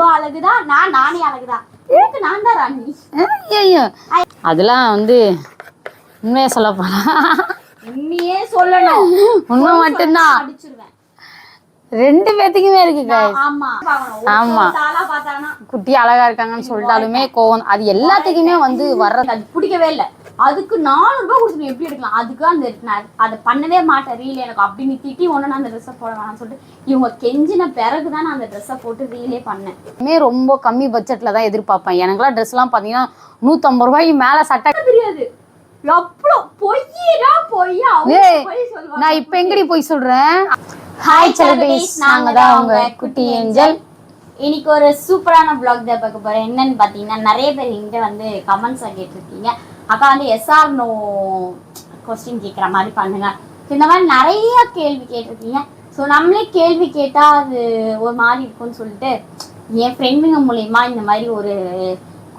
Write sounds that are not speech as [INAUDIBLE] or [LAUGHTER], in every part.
அவளும் அழகுதான் நான் நானே அழகுதான் எனக்கு நான் தான் ராணி. ஐயோ அதெல்லாம் வந்து உண்மையை சொல்ல போனா உண்மையே சொல்லணும். உண்மை மட்டும்தான். ரெண்டு பேத்துக்குமே இருக்கு. ஆமா. குட்டி அழகா இருக்காங்கன்னு சொல்லிட்டாலுமே கோவம். அது எல்லாத்துக்குமே வந்து வர்றது அது பிடிக்கவே இல்லை. அதுக்கு நானூறு ரூபாய் கொடுத்து எப்படி எடுக்கலாம்? அதுக்கு அந்த நான் அதை பண்ணவே மாட்டேன். ரீல் எனக்கு அப்படி நீ திட்டி ஒன்று நான் அந்த ட்ரெஸ்ஸை போட வேணாம்னு சொல்லிட்டு இவங்க கெஞ்சின பிறகு தான் நான் அந்த ட்ரெஸ்ஸை போட்டு ரீலே பண்ணேன். மே ரொம்ப கம்மி பட்ஜெட்ல தான் எதிர்பார்ப்பேன். எனக்குலாம் ட்ரெஸ்லாம் பார்த்தீங்கன்னா நூற்றம்பது ரூபாய்க்கு மேலே சட்டை தெரியாது. நான் இப்போ எங்கடி போய் சொல்றேன்? ஹாய் செலிபிரிஸ் நாங்க தான் உங்க குட்டி ஏஞ்சல் இன்னைக்கு ஒரு சூப்பரான vlog தான் பார்க்க போறேன். என்னன்னு பார்த்தீங்கன்னா நிறைய பேர் என்கிட்ட வந்து கமெண்ட்ஸை கேட்டிருக்கீங்க. அக்கா வந்து எஸ்ஆர் நோ கொஸ்டின் கேட்குற மாதிரி பண்ணுங்க. இந்த மாதிரி நிறைய கேள்வி கேட்டிருக்கீங்க. ஸோ நம்மளே கேள்வி கேட்டால் அது ஒரு மாதிரி இருக்கும்னு சொல்லிட்டு என் ஃப்ரெண்டுங்க மூலயமா இந்த மாதிரி ஒரு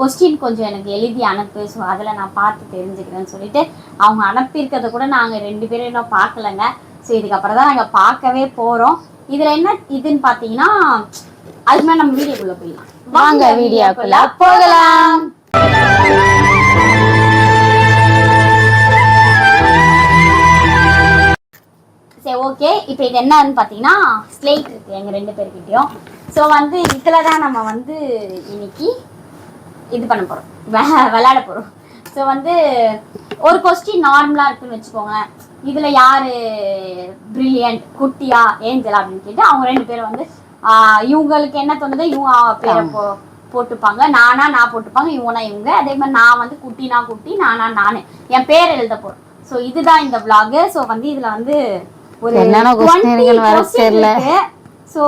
கொஸ்டின் கொஞ்சம் எனக்கு எழுதி அனுப்பு. ஸோ அதில் நான் பார்த்து தெரிஞ்சுக்கிறேன்னு சொல்லிட்டு அவங்க அனுப்பியிருக்கிறத கூட நாங்கள் ரெண்டு பேரும் இன்னும் பார்க்கலங்க. ஸோ இதுக்கப்புறம் தான் நாங்கள் பார்க்கவே போகிறோம் இதில் என்ன இதுன்னு பார்த்தீங்கன்னா மேலே நம்ம வீடியோக்குள்ளே போயிடலாம். வாங்க வீடியோக்குள்ள போகலாம். சரி ஓகே இப்போ இது என்னன்னு பார்த்தீங்கன்னா ஸ்லேட் இருக்கு எங்கள் ரெண்டு பேர்கிட்டயும். ஸோ வந்து இதில் தான் நம்ம வந்து இன்னைக்கு இது பண்ண போகிறோம் விளையாட போகிறோம் ஸோ வந்து ஒரு கொஸ்டின் நார்மலாக இருக்குன்னு வச்சுக்கோங்க இதில் யார் பிரில்லியன்ட் குட்டியா ஏஞ்சல் அப்படின்னு கேட்டு அவங்க ரெண்டு பேரும் வந்து இவங்களுக்கு என்ன தோணுதோ இவங்க பேரை போ போட்டுப்பாங்க. நானா நான் போட்டுப்பாங்க இவங்கன்னா இவங்க. அதே மாதிரி நான் வந்து குட்டினா குட்டி நானா நானு. என் பேர் எழுத போகிறோம் ஸோ இதுதான் இந்த vlog. ஸோ வந்து இதில் வந்து ஒரு என்னென்ன question 20 இருக்குன்னு வேற question தெரியல. இருக்கு. ஸோ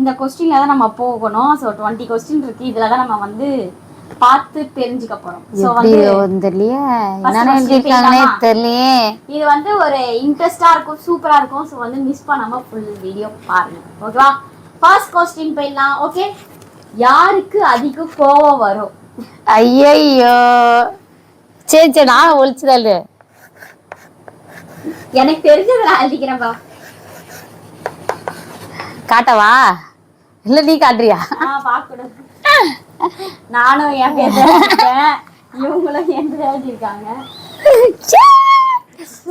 இந்த கொஸ்டின்ல தான் நம்ம போகணும். ஸோ டுவெண்ட்டி கொஸ்டின் இருக்கு. இதுல தான் நம்ம வந்து பார்த்து தெரிஞ்சுக்க போறோம். வந்து தெரியலையே. இது வந்து ஒரு இன்ட்ரெஸ்டா இருக்கும் சூப்பரா இருக்கும். ஸோ வந்து மிஸ் பண்ணாம ஃபுல் வீடியோ பாருங்க. ஓகேவா ஃபர்ஸ்ட் கொஸ்டின் போயிடலாம். ஓகே யாருக்கு அதிக கோவம் வரும்? ஐயையோ. சரி சரி நான் ஒழிச்சுதல்லு எனக்கு தெரிஞ்சதை நான் எழுதிக்கிறேன்ப்பா காட்டவா? இல்ல நீ காட்டுறியா? நானும் என் இவங்களும் எழுதியிருக்காங்க.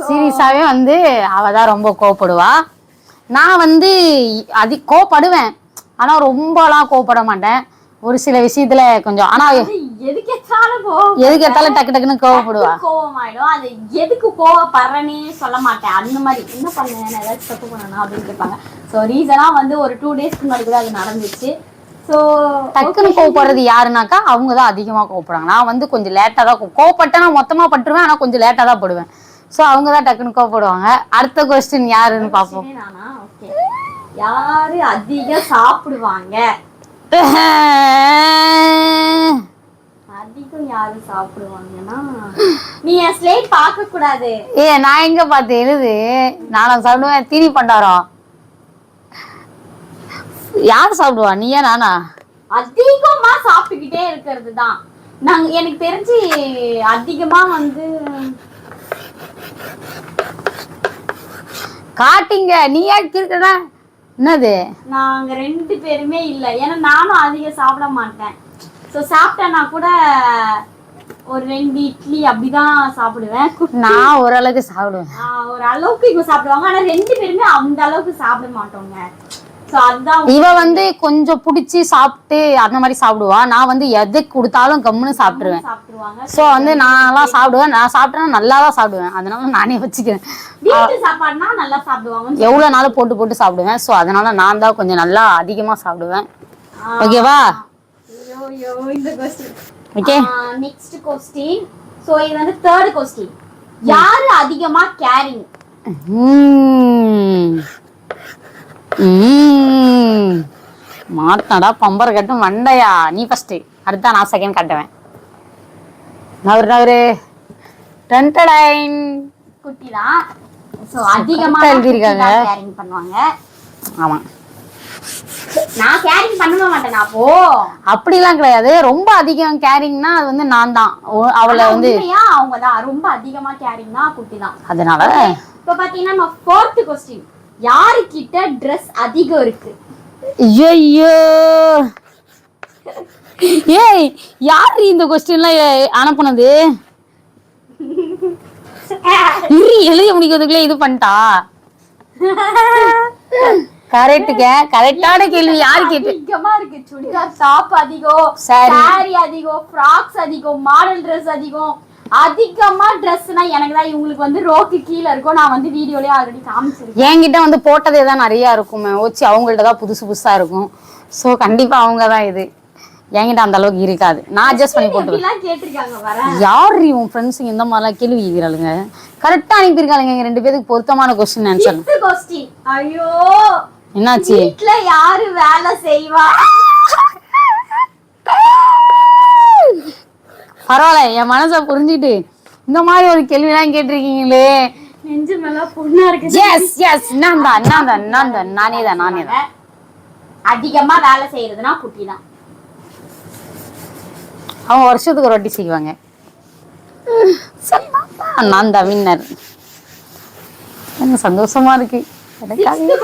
சீரியஸாவே வந்து அவ தான் ரொம்ப கோவப்படுவா. நான் வந்து அதி கோவப்படுவேன். ஆனா ரொம்பலாம் கோவப்பட மாட்டேன். ஒரு சில விஷயத்துல கொஞ்சம் ஆனா அது எதுக்கு எத்தாலும் கோவம் எதுக்கு எடுத்தாலும் டக்கு டக்குன்னு கோவப்படுவா? கோவமாயிடும். அது எதுக்கு கோவப்படுறேனே சொல்ல மாட்டேன். அந்த மாதிரி என்ன பண்ணேன் ஏதாச்சும் தப்பு பண்ணனா அப்படின்னு கேட்பாங்க. ஸோ ரீசனா வந்து ஒரு டூ டேஸ்க்கு முன்னாடி கூட அது நடந்துச்சு. ஸோ டக்குன்னு கோவப்படுறது யாருனாக்கா அவங்க தான் அதிகமா கோவப்படுறாங்க. நான் வந்து கொஞ்சம் லேட்டா தான் கோ- கோவப்பட்டா நான் மொத்தமா பட்டுருவேன் ஆனா கொஞ்சம் லேட்டா தான் படுவேன். ஸோ அவங்க தான் டக்குன்னு கோவப்படுவாங்க. அடுத்த கொஸ்டின் யாருன்னு பார்ப்போம். யாரு அதிகம் சாப்பிடுவாங்க? அதிகம் யாரு சாப்பிடுவாங்கன்னா? நீ என் ஸ்லேட் பார்க்க கூடாது. ஏ நான் எங்க பார்த்து எழுது? நானும் சாப்பிடுவேன். தீனி பண்டாரம். யார் சாப்பிடுவா? நீயா நானா? அதிகமா சாப்பிட்டுக்கிட்டே இருக்கிறது தான் நாங்க எனக்கு தெரிஞ்சு அதிகமா வந்து காட்டிங்க. நீயா கிருக்கடா என்னது? நாங்க ரெண்டு பேருமே இல்ல. ஏன்னா நானும் அதிகம் சாப்பிட மாட்டேன். ஸோ சாப்பிட்டேன்னா கூட ஒரு ரெண்டு இட்லி அப்படிதான் சாப்பிடுவேன். நான் ஓரளவுக்கு சாப்பிடுவேன். ஒரு அளவுக்கு இவங்க சாப்பிடுவாங்க. ஆனா ரெண்டு பேருமே அந்த அளவுக்கு சாப்பிட மாட்டோங்க. இவ வந்து கொஞ்சம் பிடிச்சி சாப்பிட்டு அந்த மாதிரி சாப்பிடுவா. நான் வந்து எது கொடுத்தாலும் கம்முன்னு சாப்பிட்டுருவேன். ஸோ வந்து நான்லாம் சாப்பிடுவேன். நான் சாப்பிட்டேன்னா நல்லா தான் சாப்பிடுவேன். அதனால நானே வச்சுக்கிறேன். எவ்வளோ நாளும் போட்டு போட்டு சாப்பிடுவேன். ஸோ அதனால நான் தான் கொஞ்சம் நல்லா அதிகமாக சாப்பிடுவேன். ஓகேவா ஓகே நெக்ஸ்ட் கொஸ்டின் ஸோ இது வந்து தேர்ட் கொஸ்டின் யாரு அதிகமா கேரிங் ம். ம். மாட்டாடா பம்பர் கட்டு மண்டையா? நீ ஃபர்ஸ்ட் அடுத்தா நான் செகண்ட் கட்டுவேன். நவரு நவரு டன்டடைன். குட்டி தான் ஸோ அதிகமா correct ஆ எழுதியிருக்காங்க. கேரிங் பண்ணுவாங்க. ஆமா. நான் கேரிங் பண்ணவே மாட்டேன் அப்போ? அப்படிலாம் கிடையாது. ரொம்ப அதிகம் கேரிங்னா அது வந்து நான் தான். அவளை வந்து அவங்க தான். ரொம்ப அதிகமா கேரிங்னா குட்டி தான் அதனால இப்போ பாத்தீங்கன்னா நம்ம ஃபோர்த் கொஸ்டின் யாரு கிட்ட ட்ரெஸ் அதிகம் இருக்கு? ஐயோ ஏய் யார் இந்த கொஸ்டின்லாம் அனுப்புனது? இரு எழுதி முடிக்கிறதுக்குள்ளே இது பண்ணிட்டா? கரெக்டுங்க கரெக்டான கேள்வி யார் கேட்டு அதிகமா இருக்கு? சுடிதார் டாப் அதிகம் saree அதிகம் ஃப்ராக்ஸ் அதிகம் மாடல் Dress அதிகம். அதிகமா ட்ரெஸ்னா எனக்கு தான் இவங்களுக்கு வந்து ரோக்கு கீழ இருக்கும். நான் வந்து வீடியோலயே ஆல்ரெடி காமிச்சிருக்கேன். என்கிட்ட வந்து போட்டதே தான் நிறைய இருக்குமே. வச்சு அவங்கள்ட்ட தான் புதுசு புதுசா இருக்கும். ஸோ கண்டிப்பா அவங்க தான் இது. என்கிட்ட அந்த அளவுக்கு இருக்காது. நான் அட்ஜஸ்ட் பண்ணி போட்டுருவேன். யார் உன் ஃப்ரெண்ட்ஸுங்க இந்த மாதிரிலாம் கேள்வி கேட்கிறாளுங்க? கரெக்டாக அனுப்பியிருக்காளுங்க. ரெண்டு பேருக்கு பொருத்தமான கொஸ்டின் ஆன்சர் கொஸ்டின் ஐயோ! என்னாச்சு? வீட்ல யாரு வேலை செய்வா? [LAUGHS] பரவாயில்ல என் மனசை புரிஞ்சுக்கிட்டு இந்த மாதிரி ஒரு கேள்விலாம் கேட்டிருக்கீங்களே. நெஞ்சு மேல பொண்ணா இருக்கு. எஸ் எஸ் நான் தான் நான் தான் நான் தான் நானே தான் நானே தான். அதிகமா வேலை செய்யறதுனா குட்டி தான் அவங்க வருஷத்துக்கு ஒரு வாட்டி செய்வாங்க. நான் தான் வின்னர் எனக்கு சந்தோஷமா இருக்கு.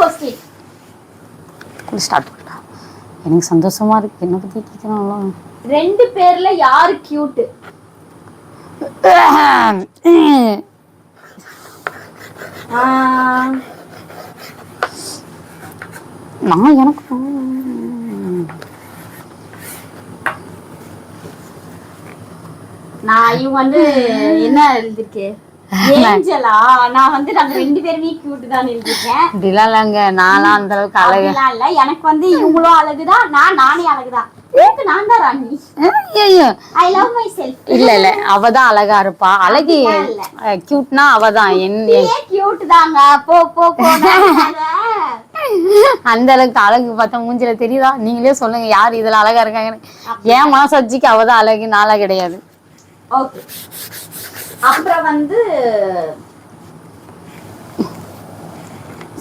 கொஸ்டின் ஸ்டார்ட் பண்ணலாம் எனக்கு சந்தோஷமா இருக்கு. என்னை பத்தி கேட்கணும் ரெண்டு பேர்ல யாரு கியூட் நான் எனக்கு நான் இவங்க வந்து என்ன எழுதிருக்கு ஏஞ்சலா? நான் வந்து நாங்க ரெண்டு பேருமே கியூட் தான் எழுதிருக்கேன் அப்படிலாம் இல்லைங்க. நான்லாம் அந்த அளவுக்கு அழகு இல்ல. எனக்கு வந்து இவங்களும் அழகுதான். நான் நானே அழகுதான். இல்ல இல்ல. அவ தான் அழகா இருப்பா. அழகி கியூட்னா அவ தான். ஏன் [LAUGHS] அந்த அளவுக்கு அழகு பார்த்தா மூஞ்சில தெரியுதா? நீங்களே சொல்லுங்க யார் இதுல அழகா இருக்காங்கன்னு. என் மனசாட்சிக்கு அவ தான் அழகு நாளா கிடையாது. ஓகே அப்புறம் வந்து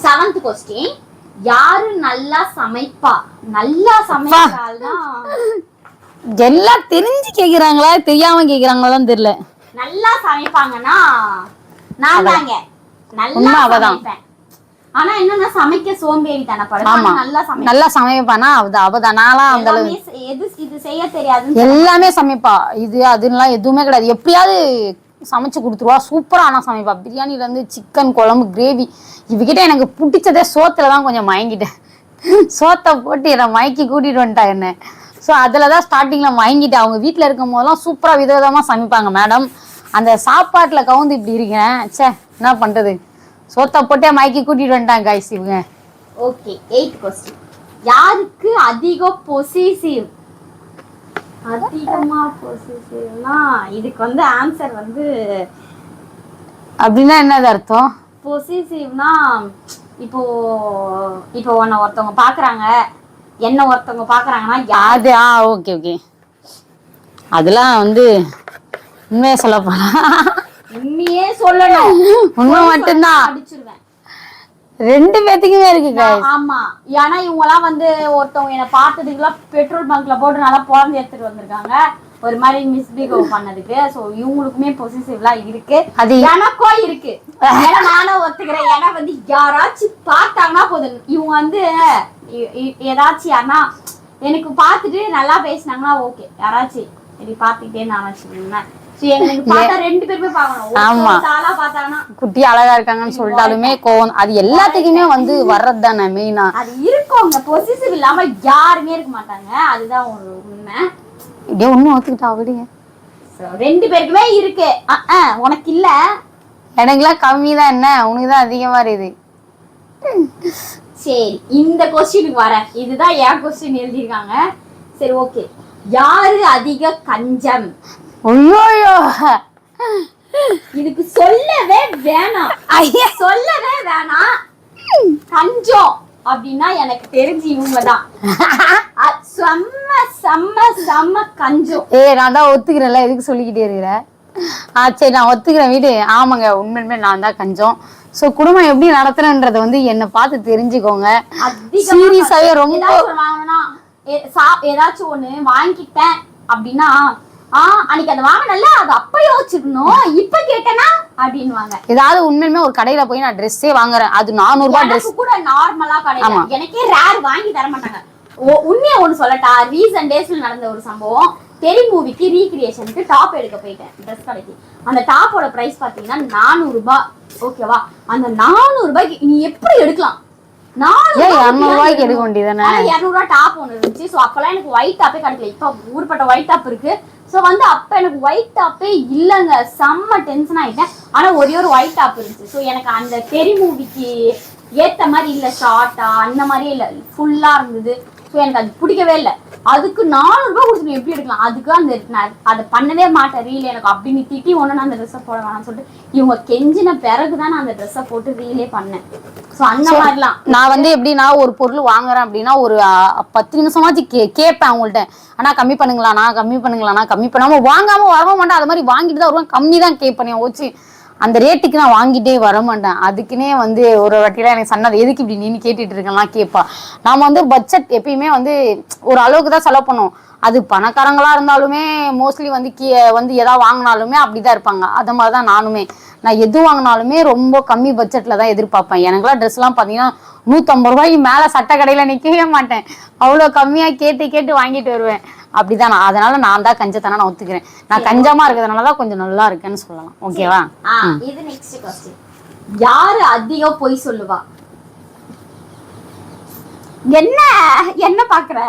செவன்த் கொஸ்டின் யாரு நல்லா சமைப்பா? நல்லா சமைக்கிறாள்னா எல்லாம் தெரிஞ்சு கேக்குறாங்களா? தெரியாம கேக்குறாங்களான்னு தெரியல. நல்லா சமைப்பாங்கன்னா நான் தாங்க. நல்லா. சமைப்பேன். ஆனா என்னன்னா சமைக்க சோம்பேறி தானே. ஆமா. நல்லா சமைப்பேன் நல்லா சமைப்பானா? அவதான் அவதான். நான்லாம் அந்த எது இது செய்ய தெரியாதுன்னு எல்லாமே சமைப்பா. இது அதுலாம் எதுவுமே கிடையாது. எப்படியாவது சமைச்சு கொடுத்துருவா. சூப்பராக ஆனால் சமைப்பா. பிரியாணிலேருந்து சிக்கன் குழம்பு கிரேவி இவகிட்ட எனக்கு பிடிச்சதே சோத்தில் தான் கொஞ்சம் மயங்கிட்டேன். சோத்தை போட்டு என்னை மயக்கி கூட்டிகிட்டு வந்துட்டா என்ன. ஸோ அதில் தான் ஸ்டார்டிங்கில் மயங்கிட்டேன். அவங்க வீட்டில் இருக்கும் போதெல்லாம் சூப்பராக விதவிதமாக சமைப்பாங்க மேடம் அந்த சாப்பாட்டில் கவுந்து இப்படி இருக்கேன். ச்சே என்ன பண்ணுறது சோத்தை போட்டே மயக்கி கூட்டிகிட்டு வந்துட்டாங்க காய்ஸ் இவங்க. ஓகே எயிட் கொஸ்டின் யாருக்கு அதிக பொசிசிவ் அதிகமா பொசிசிவ்னா இதுக்கு வந்து ஆன்சர் வந்து அப்படின்னா என்னது அர்த்தம்? பொசிசிவ்னா இப்போ இப்போ உன்னை ஒருத்தவங்க பாக்குறாங்க என்ன ஒருத்தவங்க பாக்குறாங்கன்னா யார்? அது ஆ ஓகே ஓகே அதெல்லாம் வந்து உண்மையை சொல்ல போனா. உண்மையே சொல்லணும். உண்மை மட்டும்தான். அடிச்சிருவேன். ரெண்டு பேத்துக்குமே இருக்கு guys. ஆமா. ஏன்னா இவங்க எல்லாம் வந்து ஒருத்தவங்க என்ன பார்த்ததுக்குலாம் பெட்ரோல் பங்க்ல போட்டு நல்லா புலந்து எடுத்துட்டு வந்திருக்காங்க. ஒரு மாதிரி மிஸ்பிஹேவ் பண்ணதுக்கு. சோ இவங்களுக்குமே பொசிசிவ்லாம் இருக்கு. அது எனக்கும் இருக்கு. ஏன்னா நானும் ஒத்துக்கிறேன். ஏன்னா வந்து யாராச்சும் பார்த்தாங்கன்னா போதும். இவங்க வந்து இ- இ- ஏதாச்சும் யாருன்னா எனக்கு பார்த்துட்டு நல்லா பேசினாங்கன்னா ஓகே யாராச்சும் இப்படி பார்த்துக்கிட்டே நான் வச்சுக்கோங்களேன். ஆமா. குட்டி அழகா இருக்காங்கன்னு சொல்லிட்டாலுமே கோவம். அது எல்லாத்துக்குமே வந்து வர்றது தானே மெயினா அது இருக்குங்க. பொசிசிவ் இல்லாம யாருமே இருக்க மாட்டாங்க. அதுதான் ஒரு உண்மை. இப்படியே ஒன்றும் ஒத்துக்கிட்டா விடுங்க ரெண்டு பேருக்குமே இருக்கு. உனக்கு இல்ல? எனக்குலாம் கம்மி தான் என்ன? உனக்கு தான் அதிகமா இருக்குது. சரி இந்த கொஸ்டினுக்கு வரேன். இதுதான் என் கொஸ்டின் எழுதியிருக்காங்க. சரி ஓகே யாரு அதிக கஞ்சம்? ஐயோயோ இதுக்கு சொல்லவே வேணாம். ஐயா. சொல்லவே வேணாம். கஞ்சம் அப்படின்னா எனக்கு தெரிஞ்சு இவங்க தான் செம்ம செம்ம செம்ம கஞ்சம் ஏய் நான் தான் ஒத்துக்கிறேன்ல எதுக்கு சொல்லிக்கிட்டே இருக்கிற? ஆ சரி நான் ஒத்துக்கிறேன் வீடு. ஆமாங்க உண்மையுமே நான் தான் கஞ்சம் ஸோ குடும்பம் எப்படி நடத்துறேன்றத வந்து என்னை பார்த்து தெரிஞ்சுக்கோங்க. சீரியஸாவே ரொம்ப ஏதாச்சும் ஏ- ஒண்ணு வாங்கிட்டேன் அப்படின்னா ஆ அன்னைக்கு அதை வாங்கினல அது அப்ப யோசிச்சிருக்கணும் இப்ப கேட்டனா? அப்படின்னுவாங்க. ஏதாவது உண்மையுமே ஒரு கடையில போய் நான் ட்ரெஸ்ஸே வாங்குறேன். அது நானூறு ரூபாய் ட்ரெஸ் கூட நார்மலா கிடையாது ஆமா. எனக்கே ரேர் வாங்கி தர மாட்டாங்க. உண்மையா ஒண்ணு சொல்லட்டா ரீசன்ட் டேஸ்ல நடந்த ஒரு சம்பவம். தெரி மூவிக்கு ரீக்ரியேஷனுக்கு டாப் எடுக்க போயிட்டேன் ட்ரெஸ் கடைக்கு. அந்த டாப்போட பிரைஸ் பாத்தீங்கன்னா நானூறு ரூபாய். ஓகேவா அந்த நானூறு ரூபாய்க்கு நீ எப்படி எடுக்கலாம்? நானூறு ஏன் ரூபாய்க்கு இரநூறு ரூபாய்க்கு எடுக்க. வேண்டியதானே இரநூறுவா டாப் ஒன்று இருந்துச்சு. ஸோ அப்பெல்லாம் எனக்கு ஒயிட் டாப்பே கிடைக்கல. இப்போ ஊர்பட்ட ஒயிட் டாப் இருக்கு. ஸோ வந்து அப்போ எனக்கு ஒயிட் டாப்பே இல்லைங்க. செம்ம டென்ஷன் ஆயிட்டேன். ஆனா ஒரே ஒரு ஒயிட் டாப் இருந்துச்சு. ஸோ எனக்கு அந்த தெரி மூவிக்கு ஏத்த மாதிரி இல்லை ஷார்ட்டா அந்த மாதிரியே இல்லை. ஃபுல்லா இருந்தது. ஸோ எனக்கு அது பிடிக்கவே இல்லை. அதுக்கு நானூறு ரூபாய் கொடுத்து எப்படி எடுக்கலாம்? அதுக்கு அந்த நான் அதை பண்ணவே மாட்டேன். ரீல் எனக்கு அப்படி நீ திட்டி ஒன்று நான் அந்த ட்ரெஸ்ஸை போட வேணாம்னு சொல்லிட்டு இவங்க கெஞ்சின பிறகு தான் நான் அந்த ட்ரெஸ்ஸை போட்டு ரீலே பண்ணேன். ஸோ அந்த மாதிரிலாம். நான் வந்து எப்படின்னா ஒரு பொருள் வாங்குறேன் அப்படின்னா ஒரு பத்து நிமிஷமாச்சு கே கேட்பேன் அவங்கள்ட்ட. அண்ணா கம்மி பண்ணுங்களாண்ணா கம்மி பண்ணுங்களாண்ணா கம்மி பண்ணாம வாங்காம வரவும் மாட்டேன். அது மாதிரி வாங்கிட்டு தான் வருவேன். கம்மி தான் கேட்பேன் ஓச்சு அந்த ரேட்டுக்கு நான் வாங்கிட்டே வர மாட்டேன். அதுக்குன்னே வந்து ஒரு வாட்டிலாம் எனக்கு சன்னது எதுக்கு இப்படி நீ கேட்டுட்டு இருக்கலாம் கேட்பா நாம வந்து பட்ஜெட் எப்பயுமே வந்து ஒரு அளவுக்கு தான் செலவு பண்ணுவோம். அது பணக்காரங்களா இருந்தாலுமே மோஸ்ட்லி வந்து கீ வந்து எதாவது வாங்கினாலுமே அப்படிதான் இருப்பாங்க. அது மாதிரி தான் நானுமே. நான் எது வாங்கினாலுமே ரொம்ப கம்மி பட்ஜெட்ல தான் எதிர்பார்ப்பேன். எனக்குலாம் ட்ரெஸ்லாம் பார்த்தீங்கன்னா நூற்றம்பது ரூபாய்க்கு மேலே சட்டை கடையில் நிற்கவே மாட்டேன். அவ்வளோ கம்மியாக கேட்டு கேட்டு வாங்கிட்டு வருவேன். அப்படிதான் நான். அதனால நான் தான் கஞ்சத்தனா நான் ஒத்துக்கிறேன். நான் கஞ்சமா இருக்கிறதுனால தான் கொஞ்சம் நல்லா இருக்கேன்னு சொல்லலாம். ஓகேவா? இது நெக்ஸ்ட் கொஸ்டின் யாரு அதிகம் பொய் சொல்லுவா? என்ன? என்ன பாக்குற?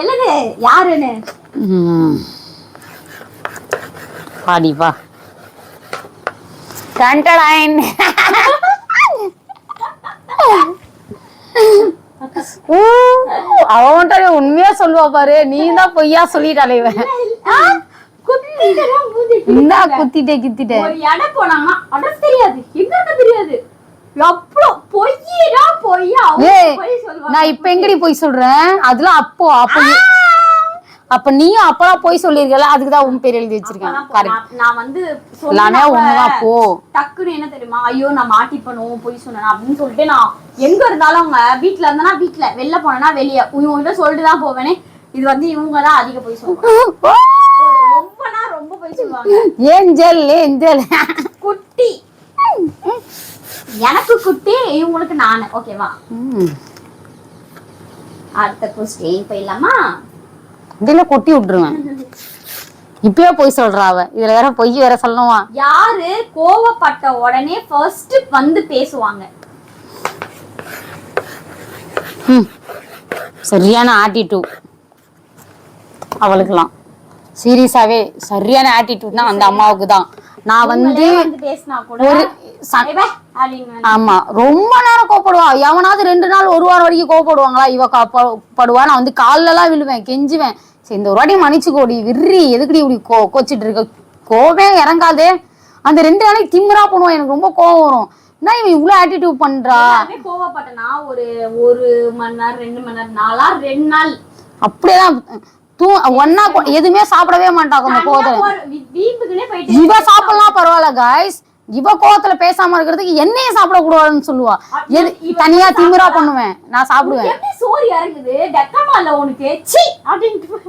எழுது. யாருன்னு? ம். பாடி [LAUGHS] வா டன்டடைன். ஊ, அவ மட்டும் உண்மையா சொல்லுவா பாரு. நீ தான் பொய்யா சொல்லிட்டாலே இவன். இந்தா குத்திட்டே கித்திட்டே. இடம் போனாங்கன்னா அட்ரஸ் தெரியாது. எங்க தெரியாது? நான் இப்ப எங்கடி போய் சொல்றேன்? அதெல்லாம் அப்போ அப்ப அப்ப நீயும் அப்பெல்லாம் போய் சொல்லிருக்கல அதுக்கு தான் உன் பேர் எழுதி வச்சிருக்கேன் கரெக்ட் நான் வந்து எல்லாமே ஒண்ணுதான் போ. டக்குன்னு என்ன தெரியுமா? ஐயோ நான் மாட்டிப்பணும் பொய் சொன்னேன் அப்படின்னு சொல்லிட்டு நான் எங்க இருந்தாலும் அவங்க வீட்ல இருந்தனா வீட்ல வெளில போனேன்னா வெளிய. இவங்க கிட்ட சொல்லிட்டு தான் போவேனே. இது வந்து இவங்க தான் அதிக பொய் சொல்லுவாங்க. ரொம்பனா ரொம்ப பொய் சொல்லுவாங்க. Angel angel. குட்டி. எனக்கு குட்டி இவங்களுக்கு நானு. ஓகேவா. அடுத்த கொஸ்டின் போயிடலாமா? இதுல கொட்டி விட்டுருவேன். இப்பயே போய் சொல்றா அவ. இதுல வேற பொய் வேற சொல்லணுமா? யாரு கோவப்பட்ட உடனே ஃபர்ஸ்ட் வந்து பேசுவாங்க. சரியான ஆட்டிடியூட் அவளுக்கெல்லாம். சீரியஸாவே சரியான ஆட்டிடியூட்னா அந்த அம்மாவுக்கு தான் நான் வந்து ஆமா. ரொம்ப நேரம் கோவப்படுவா. எவனாவது ரெண்டு நாள் ஒரு வாரம் வரைக்கும் கோவப்படுவாங்களா? இவ கோவப்படுவா நான் வந்து கால்ல எல்லாம் விழுவேன் கெஞ்சுவேன். சரி இந்த ஒரு வாட்டி மன்னிச்சுக்கோடி விர்ரி எதுக்குடி இப்படி கோ கோச்சிட்டு இருக்க கோவே இறங்காதே. அந்த ரெண்டு நாளைக்கு திமிரா பண்ணுவான் எனக்கு ரொம்ப கோவம் வரும். என்ன இவன் இவ்வளவு ஆட்டிடியூட் பண்றா? எல்லாருமே கோவப்பட்டனா ஒரு ஒரு மணி நேரம் ரெண்டு மணி நேரம் நாளா ரெண்டு நாள். அப்படியேதான் தூ ஒன்னா எதுவுமே சாப்பிடவே மாட்டாங்க அந்த கோவத்துல. இவ சாப்பிடலாம் பரவாயில்ல காய்ஸ் இவ கோவத்துல பேசாம இருக்கிறதுக்கு என்னையும் சாப்பிடக்கூடாதுன்னு சொல்லுவா. எது தனியா திமிரா பண்ணுவேன். நான் சாப்பிடுவேன்.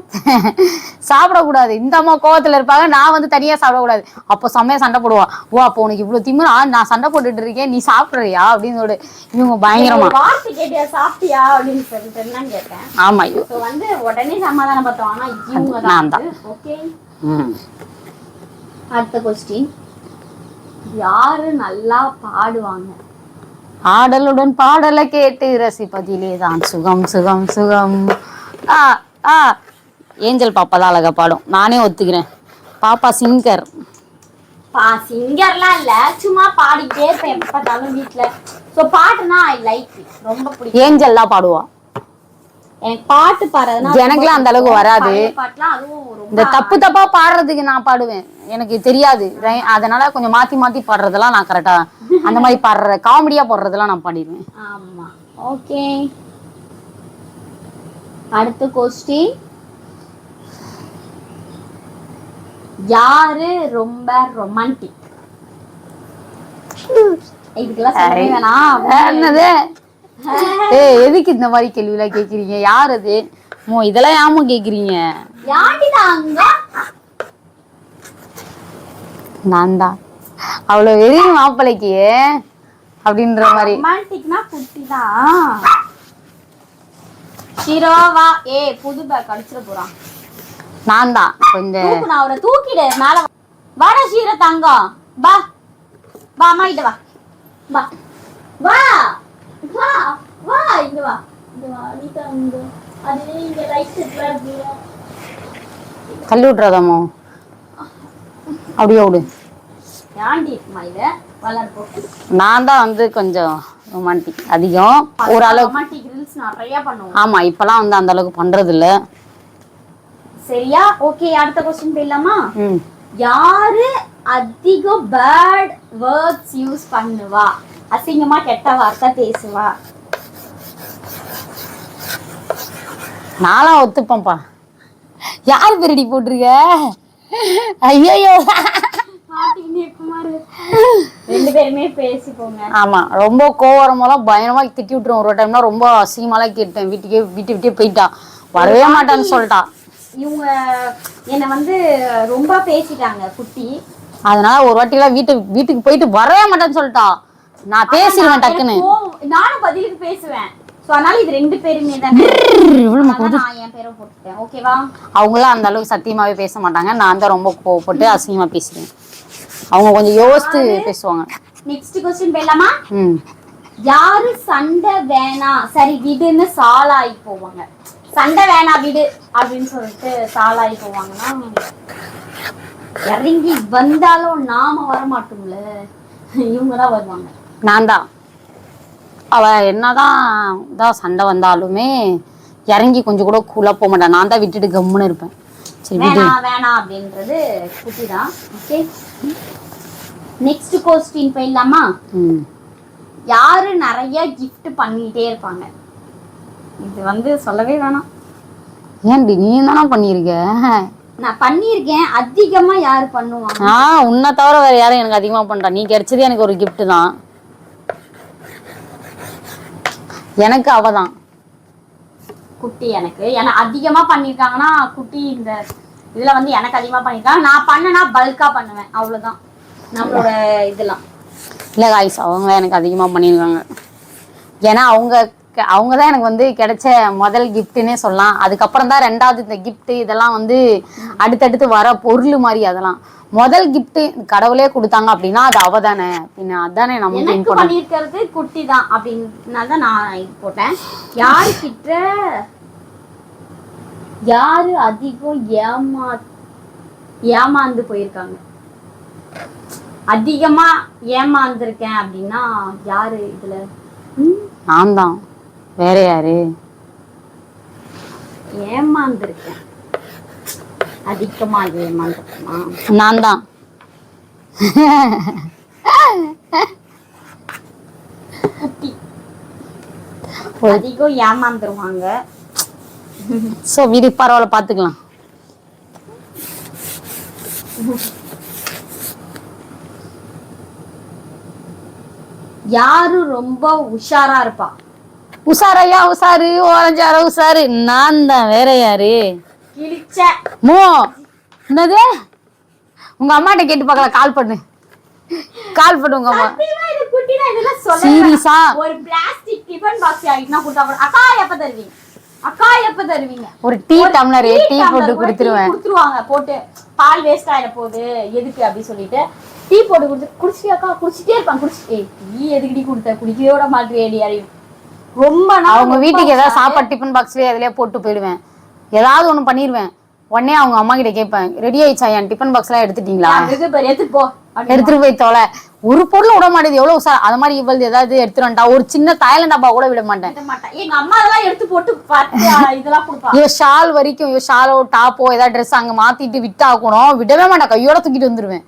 [LAUGHS] சாப்பிடக்கூடாது. இந்த அம்மா கோவத்துல இருப்பாங்க. நான் வந்து தனியா சாப்பிடக்கூடாது. அப்போ செம்மையா சண்டை போடுவா. ஓ அப்போ உனக்கு இவ்வளவு திமிரா? நான் சண்டை போட்டுட்டு இருக்கேன். நீ சாப்பிடுறியா? அப்படின்னு சொல்லி இவங்க பயங்கரமா சாப்பிட்டியா? அப்படின்னு சொல்லிட்டு ஆமா வந்து உடனே சமாதானம் பார்த்தோம் ஆனா நான் தான் ஓகே. அடுத்த கொஸ்டின் யாரு நல்லா பாடுவாங்க? ஆடலுடன் பாடலை கேட்டு ரசிப்பதிலே தான் சுகம் சுகம் சுகம். ஆ ஆ. ஏஞ்சல் பாப்பா தான் அழகா பாடும். நானே ஒத்துக்கிறேன். பாப்பா சிங்கர். பா சிங்கர்லாம் இல்ல. சும்மா பாடிக்கிட்டே இருப்பேன் எப்ப வீட்ல. ஸோ பாட்டுனா ஐ லைக் ரொம்ப பிடிக்கும். ஏஞ்சல் தான் பாடுவா. எனக்கு பாட்டு பாடுறதுனா எனக்குலாம் அந்த அளவுக்கு வராது. இந்த தப்பு தப்பா பாடுறதுக்கு நான் பாடுவேன். எனக்கு தெரியாது. அதனால கொஞ்சம் மாத்தி மாத்தி பாடுறதெல்லாம் நான் கரெக்டா அந்த மாதிரி பாடுற காமெடியா பாடுறதெல்லாம் நான் பாடிடுவேன். ஆமா. ஓகே. அடுத்த கொஸ்டின் யாரு ரொம்ப ரொமான்டிக் இதுக்கெல்லாம் சொல்லவே வேணாம். [LAUGHS] ஏய் எதுக்கு இந்த மாதிரி கேள்விலாம் கேக்குறீங்க? யார் அது? மோ இதெல்லாம் ஏமா கேக்குறீங்க? நான் தான் அவ்வளோ வெறி மாப்பிள்ளைக்கு அப்படின்ற மாதிரி. ரொமான்டிக்னா குட்டி தான் ஷீரோ வா ஏ புது பேக் அடிச்சிட போறான். நான் தான் கொஞ்சம் நான் அவரை தூக்கிடு மேல வா. வாடா ஷீரோ தங்கம் வா. வா அம்மா கிட்ட வா. வா. வா. வா வா இங்க வா இங்க வா நீ தங்கம் அது இங்க ரைட் செட்ல இருக்கு விட்றாதாமோ அப்படியே விடு ஏன்டி இருக்குமா இத வளர போட்டு நான் தான் வந்து கொஞ்சம் ரொமான்டிக் அதிகம் ஓரளவு ரொமான்டிக் ரீல்ஸ் நிறைய பண்ணுவோம் ஆமா இப்பெல்லாம் வந்து அந்த அளவுக்கு பண்றது இல்ல சரியா ஓகே அடுத்த கொஸ்டின் போயிடலாமா ம் யாரு அதிக பேட் வேர்ட்ஸ் யூஸ் பண்ணுவா அசிங்கமா கெட்ட வார்த்தை பேசுவா. நானும் ஒத்துப்பேன்ப்பா. யார் பெருடி போட்டிருக்க? ஐயோ ரெண்டு பேருமே பேசிக்கோங்க. ஆமா ரொம்ப கோவரம் போலாம் பயங்கரமா திட்டி விட்டுருவோம் ஒரு டைம்லாம் ரொம்ப அசிங்கமாலாம் கேட்டேன். வீட்டுக்கே வீட்டு விட்டே போயிட்டா. வரவே மாட்டான்னு சொல்லிட்டா. இவங்க என்னை வந்து ரொம்ப பேசிட்டாங்க குட்டி. அதனால ஒரு வாட்டிலாம் வீட்டுக்கு வீட்டுக்கு போயிட்டு வரவே மாட்டேன்னு சொல்லிட்டா. நான் பேசிடுவேன் டக்குன்னு. நானும் பதிலுக்கு பேசுவேன். அவங்களாம் அந்த அளவுக்கு சத்தியமாவே பேச மாட்டாங்க நான் தான். ரொம்ப கோவப்பட்டு அசிங்கமா பேசுறேன் அவங்க கொஞ்சம் யோசித்து பேசுவாங்க நெக்ஸ்ட் கொஸ்டின் போயிடலாமா யாரு சண்டை வேணாம் சரி விடுன்னு சாலாகி போவாங்க சண்டை வேணாம் விடு அப்படின்னு சொல்லிட்டு சாலாகி போவாங்கன்னா இறங்கி வந்தாலும் நாம வர மாட்டோம்ல இவங்க தான் வருவாங்க நான் தான் அவ என்னதான் தான் சண்டை வந்தாலுமே இறங்கி கொஞ்சம் கூட கூலா போக மாட்டேன் நான் தான் விட்டுட்டு கம்முன்னு இருப்பேன். சரி விடு. வேணாம் வேணாம் அப்படின்றது குட்டி தான் ஓகே நெக்ஸ்ட் கொஸ்டின் போயிடலாமா? ம். யாரு நிறைய gift பண்ணிட்டே இருப்பாங்க? இது வந்து சொல்லவே வேணாம். ஏன்டி நீ தானே பண்ணியிருக்க? நான் பண்ணியிருக்கேன். அதிகமா யாரு பண்ணுவாங்க? ஆ உன்னை தவிர வேற யாரும் எனக்கு அதிகமா பண்றா. நீ கிடைச்சது எனக்கு ஒரு gift தான். எனக்கு அவ தான் குட்டி எனக்கு. ஏன்னா அதிகமா பண்ணிருக்காங்கன்னா குட்டி இந்த இதுல வந்து எனக்கு அதிகமா பண்ணிருக்காங்க நான் பண்ணனா பல்கா பண்ணுவேன். அவ்வளவுதான். நம்மளோட இதெல்லாம். இல்லை காய்ஸ் அவங்க எனக்கு அதிகமாக பண்ணியிருக்காங்க ஏன்னா அவங்க அவங்க தான் எனக்கு வந்து கிடைச்ச முதல் கிஃப்ட்டுன்னே சொல்லலாம். அதுக்கப்புறம் தான் ரெண்டாவது இந்த gift இதெல்லாம் வந்து அடுத்தடுத்து வர பொருள் மாதிரி அதெல்லாம். முதல் gift கடவுளே கொடுத்தாங்க அப்படின்னா அது அவ தானே பின்ன அதானே எனக்கு பண்ணிருக்கிறது குட்டி தான் அப்படின்னால தான் நான் போட்டேன். யாருக்கிட்ட யாரு அதிகம் ஏமா ஏமாந்து போயிருக்காங்க? அதிகமா ஏமாந்துருக்கேன் அப்படின்னா யாரு இதுல? நான் தான் வேற யாரு? ஏமாந்துருக்கேன். அதிகமா ஏமாந்துருக்கமா நான் தான் அதிகம் ஏமாந்துருவாங்க. ஸோ வீடு பரவாயில்ல பார்த்துக்கலாம் யாரு ரொம்ப உஷாரா இருப்பா? உஷாரையா உஷாரு ஓரஞ்சார உஷாரு. நான் தான் வேற யாரு? மோ என்னது? உங்க அம்மாட்ட கேட்டு பார்க்கலாம் கால் பண்ணு. கால் பண்ணு உங்க அம்மா. சீரியஸா. ஒரு பிளாஸ்டிக் டிஃபன் பாக்ஸ் ஆயிட்டுனா கொடுத்தா கூட அக்கா எப்ப தருவீங்க? அக்கா எப்ப தருவீங்க? ஒரு டீ டம்ளர் டீ போட்டு கூட கொடுத்துருவேன். கொடுத்துருவாங்க போட்டு. பால் வேஸ்ட் ஆயிட போகுது எதுக்கு அப்படி சொல்லிட்டு. டீ போட்டு கொடுத்து குடிச்சிட்டியாக்கா குடிச்சிட்டே இருப்பான் குடிச்சு ஏய் டீ எதுக்கு டீ கொடுத்த? குடிக்கவே விட அறிவு ரொம்ப அவங்க வீட்டுக்கு ஏதாவது. சாப்பாடு டிஃபன் பாக்ஸ்லயே அதுலயே போட்டு போயிடுவேன். ஏதாவது ஒண்ணு பண்ணிடுவேன் உடனே அவங்க அம்மா கிட்ட கேட்பேன் ரெடி ஆயிடுச்சா? என் டிஃபன் பாக்ஸ் எல்லாம் எடுத்துட்டீங்களா? எடுத்துட்டு போ அப்படின்னு. எடுத்துட்டு போய் தொலை. ஒரு பொருள் விட மாட்டேது. எவ்வளவு உஷார் அது மாதிரி இவள் ஏதாவது வந்துட்டா. ஒரு சின்ன தாய்லாந்து டப்பா கூட விட மாட்டேன். எங்க அம்மா அதெல்லாம் எடுத்து போட்டு இவ ஷால் வரைக்கும் இவ ஷாலோ டாப்போ ஏதாவது ட்ரெஸ் அங்க மாத்திட்டு விட்டா கூட விடவே மாட்டேன். கையோட தூக்கிட்டு வந்துருவேன்.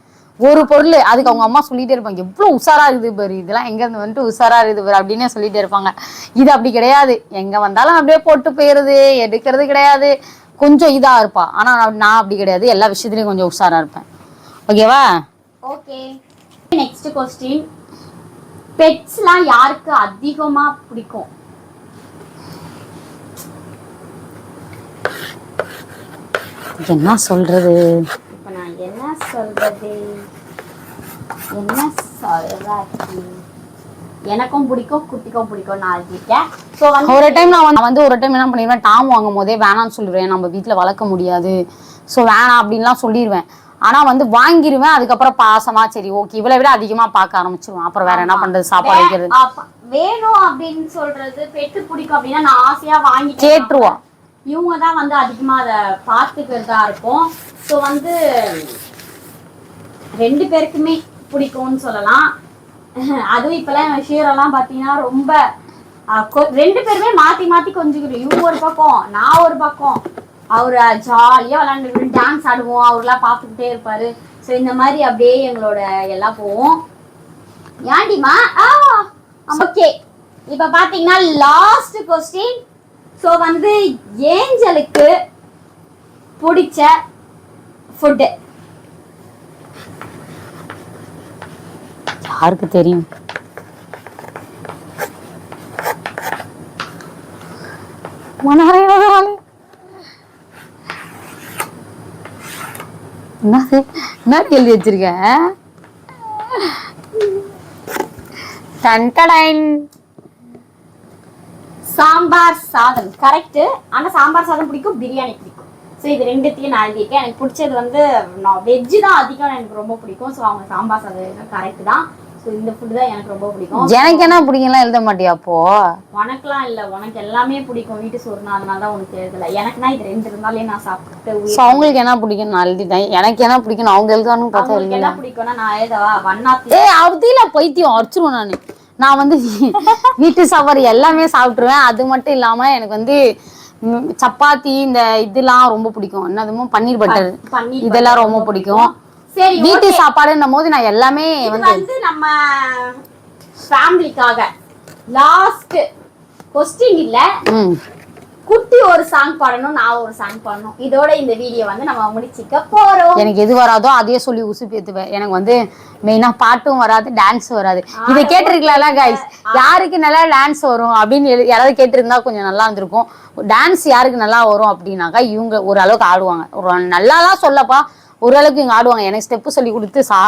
ஒரு பொருள் அதுக்கு அவங்க அம்மா சொல்லிட்டே இருப்பாங்க எவ்வளவு உஷாரா இருக்குது பாரு இதெல்லாம் எங்க இருந்து வந்துட்டு உஷாரா இருக்குது பாரு அப்படின்னே சொல்லிட்டே இருப்பாங்க. இது அப்படி கிடையாது. எங்க வந்தாலும் அப்படியே போட்டு போயிருது எடுக்கிறது கிடையாது. கொஞ்சம் இதா இருப்பா. ஆனா நான் அப்படி கிடையாது. எல்லா விஷயத்துலயும் கொஞ்சம் உஷாரா இருப்பேன். ஓகேவா ஓகே நெக்ஸ்ட் கொஸ்டின் பெட்ஸ்லாம் யாருக்கு அதிகமா பிடிக்கும்? என்ன சொல்றது? நான் என்ன சொல்றாச்சு எனக்கும் பிடிக்கும் குட்டிக்கும் பிடிக்கும் நான் இருக்கேன் ஸோ ஒரு டைம் நான் வந்து- வந்து ஒரு டைம் என்ன பண்ணிடுவேன்? டாம் வாங்கும் போதே வேணாம்னு சொல்லிடுவேன். நம்ம வீட்டில் வளர்க்க முடியாது. ஸோ வேணாம் அப்படின்லாம் சொல்லிடுவேன். ஆனால் வந்து வாங்கிடுவேன் அதுக்கப்புறம் பாசமா சரி ஓகே இவளை விட அதிகமாக பார்க்க ஆரம்பிச்சிருவேன். அப்புறம் வேற என்ன பண்றது? சாப்பாடு வைக்கிறது. வேணும் அப்படின்னு சொல்றது பெட்டு பிடிக்கும் அப்படின்னா நான் ஆசையா வாங்கி கேட்டுருவா இவங்க தான் வந்து அதிகமா அதை பார்த்துக்கிறதா இருக்கும். ஸோ வந்து ரெண்டு பேருக்குமே பிடிக்கும்னு சொல்லலாம். அதுவும் இப்பெல்லாம் ஷீரெல்லாம் பார்த்தீங்கன்னா ரொம்ப ரெண்டு பேருமே மாத்தி மாத்தி கொஞ்சிக்கிறோம் இவங்க ஒரு பக்கம் நான் ஒரு பக்கம். அவர் ஜாலியாக விளாண்டு டான்ஸ் ஆடுவோம் அவர்லாம் பார்த்துக்கிட்டே இருப்பாரு. ஸோ இந்த மாதிரி அப்படியே எங்களோட எல்லாம் போவோம். ஏண்டிமா ஆ ஓகே இப்போ பார்த்தீங்கன்னா லாஸ்ட் கொஸ்டின் ஸோ வந்து ஏஞ்சலுக்கு பிடிச்ச ஃபுட்டு யாருக்கு தெரியும்? என்ன எழுதி வச்சிருக்க? டன்டடைன். சாம்பார் சாதம். கரெக்ட் ஆனா சாம்பார் சாதம் பிடிக்கும் பிரியாணி பிடிக்கும். ஸோ இது ரெண்டுத்தையும் நான் எழுதியிருக்கேன். எனக்கு பிடிச்சது வந்து நான் வெஜ்ஜு தான் அதிகம் எனக்கு ரொம்ப பிடிக்கும். ஸோ அவங்க சாம்பார் சாதம் கரெக்ட் தான். ஸோ இந்த ஃபுட்டு தான் எனக்கு ரொம்ப பிடிக்கும். எனக்கு என்ன பிடிக்கலாம் எழுத மாட்டியா அப்போ? உனக்குலாம் இல்லை. உனக்கு எல்லாமே பிடிக்கும். வீட்டு சோறுனா அதனால தான் உனக்கு எழுதல. எனக்குனா இது ரெண்டு இருந்தாலே நான் சாப்பிட்டு ஸோ அவங்களுக்கு என்ன பிடிக்கும் நான் எழுதிட்டேன். எனக்கு என்ன பிடிக்கும் அவங்க எழுதான்னு பார்த்தா எழுதல. என்ன பிடிக்கும்னா நான் எழுதவா வண்ணாத்தி ஏய் அவதியில பைத்தியம். அடிச்சிருவேன் நான். நான் வந்து [LAUGHS] வீட்டு சாப்பாடு எல்லாமே சாப்பிட்ருவேன் அது மட்டும் இல்லாம எனக்கு வந்து சப்பாத்தி இந்த இதெல்லாம் ரொம்ப பிடிக்கும். என்னதுமோ பன்னீர் பட்டர். இதெல்லாம் ரொம்ப பிடிக்கும். வீட்டு சாப்பாடுன்னும் போது நான் எல்லாமே வந்து நம்ம ஃபேமிலிக்காக லாஸ்ட் கொஸ்டின் இல்ல. குட்டி ஒரு சாங் பாடணும் நான் ஒரு சாங் பாடணும். இதோட இந்த வீடியோ வந்து நம்ம முடிச்சுக்க போறோம். எனக்கு எது வராதோ அதையே சொல்லி உசுப்பி ஏத்துவேன். எனக்கு வந்து மெயினா பாட்டும் வராது டான்ஸ் வராது. இதை கேட்டிருக்கலாம்ல கைஸ் யாருக்கு நல்லா டான்ஸ் வரும் அப்படின்னு யாராவது கேட்டிருந்தா கொஞ்சம் நல்லா இருந்திருக்கும். டான்ஸ் யாருக்கு நல்லா வரும் அப்படின்னாக்கா இவங்க ஓரளவுக்கு ஆடுவாங்க. ஒரு நல்லாலாம் சொல்லப்பா ஓரளவுக்கு இவங்க ஆடுவாங்க. எனக்கு ஸ்டெப்பு சொல்லி கொடுத்து சா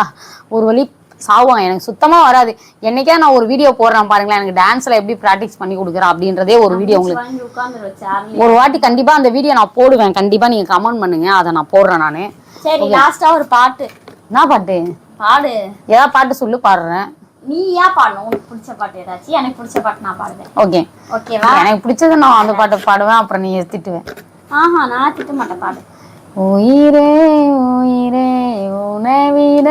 ஒரு வழி சாவாங்க எனக்கு சுத்தமா வராது. என்னைக்கா நான் ஒரு வீடியோ போடுறேன் பாருங்களேன். எனக்கு டான்ஸ்ல எப்படி ப்ராக்டிஸ் பண்ணி கொடுக்குறேன் அப்படின்றதே ஒரு வீடியோ உங்களுக்கு. ஒரு வாட்டி கண்டிப்பா அந்த வீடியோ நான் போடுவேன். கண்டிப்பா நீங்க கமெண்ட் பண்ணுங்க. அதை நான் போடுறேன் நானு. சரி லாஸ்டா ஒரு பாட்டு. என்ன பாட்டு? பாடு. ஏதாவது பாட்டு சொல்லு பாடுறேன். நீ ஏன் பாடணும் உனக்கு பிடிச்ச பாட்டு ஏதாச்சும்? எனக்கு பிடிச்ச பாட்டு நான் பாடுவேன். ஓகே ஓகேவா எனக்கு பிடிச்சது நான் அந்த பாட்டை பாடுவேன். அப்புறம் நீ திட்டுவேன். ஆஹா நான் திட்ட மாட்டேன் பாடு. உயிரே உயிரே உணவிட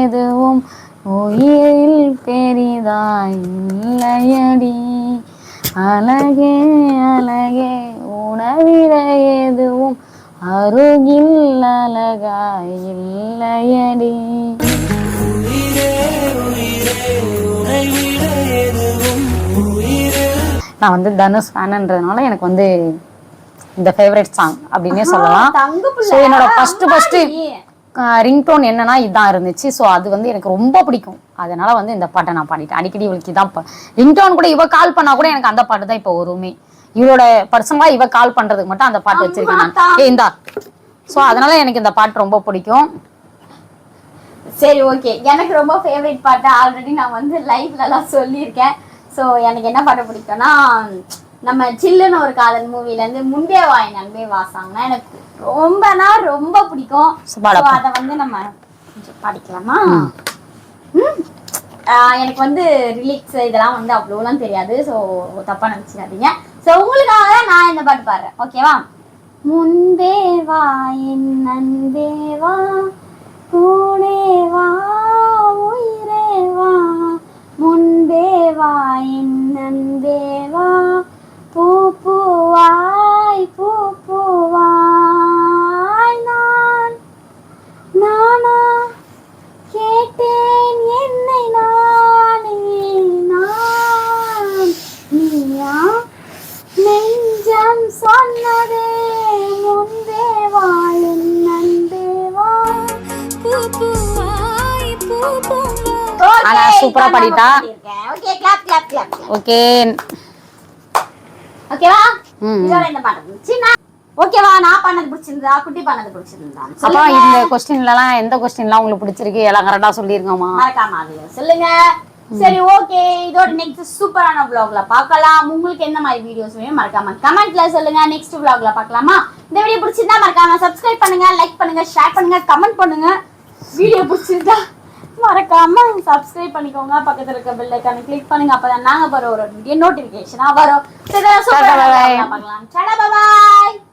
எதுவும் உயிரில் பெரிதாய் இல்லையடி. அழகே அழகே உணவிட எதுவும் அருகில் அழகாய் இல்லையடி. நான் வந்து தனுஷ் ஃபேனுன்றதுனால எனக்கு வந்து இந்த ஃபேவரட் சாங் அப்படின்னே சொல்லலாம். ஸோ என்னோட ஃபர்ஸ்ட் ஃபர்ஸ்ட். ரிங்டோன் என்னன்னா இதான் இருந்துச்சு. ஸோ அது வந்து எனக்கு ரொம்ப பிடிக்கும். அதனால வந்து இந்த பாட்டை நான் பாடிட்டேன். அடிக்கடி இவளுக்கு தான் ரிங்டோன் கூட இவ கால் பண்ணா கூட எனக்கு அந்த பாட்டு தான் இப்போ வருமே. இவளோட பர்சனலா இவ கால் பண்றதுக்கு மட்டும் அந்த பாட்டு வச்சிருக்கேன் ஏ இந்தா. ஸோ அதனால எனக்கு இந்த பாட்டு ரொம்ப பிடிக்கும். சரி ஓகே எனக்கு ரொம்ப ஃபேவரட் பாட்டு. ஆல்ரெடி நான் வந்து லைவ்ல எல்லாம் சொல்லியிருக்கேன். ஸோ எனக்கு என்ன பாட்டு பிடிக்கும்னா நம்ம சில்லுன்னு ஒரு காதல் மூவில இருந்து முன்பே வாய் நண்பே வாசாங்கன்னா எனக்கு ரொம்பனா ரொம்ப பிடிக்கும். So, பாடப்பா. ஸோ அதை வந்து நம்ம கொஞ்சம் படிக்கலாமா? எனக்கு வந்து ரிலிக்ஸ் இதெல்லாம் வந்து அவ்வளோலாம் தெரியாது. ஸோ தப்பா நினச்சிக்காதீங்க ஸோ உங்களுக்காக தான் நான் இந்த பாட்டு பாடுறேன். ஓகேவா? முன்பே வா என் நண்பே வா. கூடே வா உயிரே வா. முன்பே வா என் நண்பே வா. பூ பூவாய் பூ பூவாய் நான் நானா கேட்டேன் என்னை நானே நான் நீயா? நெஞ்சம் சொன்னதே முன்பே வா என் நண்பே வா ஆனா, சூப்பரா பாடிட்டா. ஓகே ஓகேவா? இதோட இந்த பாட்டு ஓகேவா? நான் பண்ணது பிடிச்சிருந்தா குட்டி பண்ணது பிடிச்சிருந்தா? சொல்லுங்க. இந்த கொஸ்டின்லலாம் எந்த கொஸ்டின்லாம் உங்களுக்கு பிடிச்சிருக்கு? எல்லாம் கரெக்டா சொல்லிருங்கம்மா. மறக்காம சொல்லுங்க. சரி ஓகே. இதோட நெக்ஸ்ட் சூப்பரான vlogல பார்க்கலாம். உங்களுக்கு எந்த மாதிரி வீடியோஸ் வேணும் மறக்காம கமெண்ட்ல சொல்லுங்க. நெக்ஸ்ட் vlogல பார்க்கலாமா? இந்த வீடியோ பிடிச்சிருந்தா மறக்காம சப்ஸ்கிரைப் பண்ணுங்க லைக் பண்ணுங்க ஷேர் பண்ணுங்க கமெண்ட் பண்ணுங்க. வீடியோ பிடிச்சிருந்தா மறக்காம சப்ஸ்கிரைப் பண்ணிக்கோங்க. பக்கத்துல இருக்க பெல் ஐக்கானை கிளிக் பண்ணுங்க. அப்பதான் நாங்க வர ஒரு வீடியோ நோட்டிபிகேஷனா வரும். சரி, vlogல பார்க்கலாம் பாய்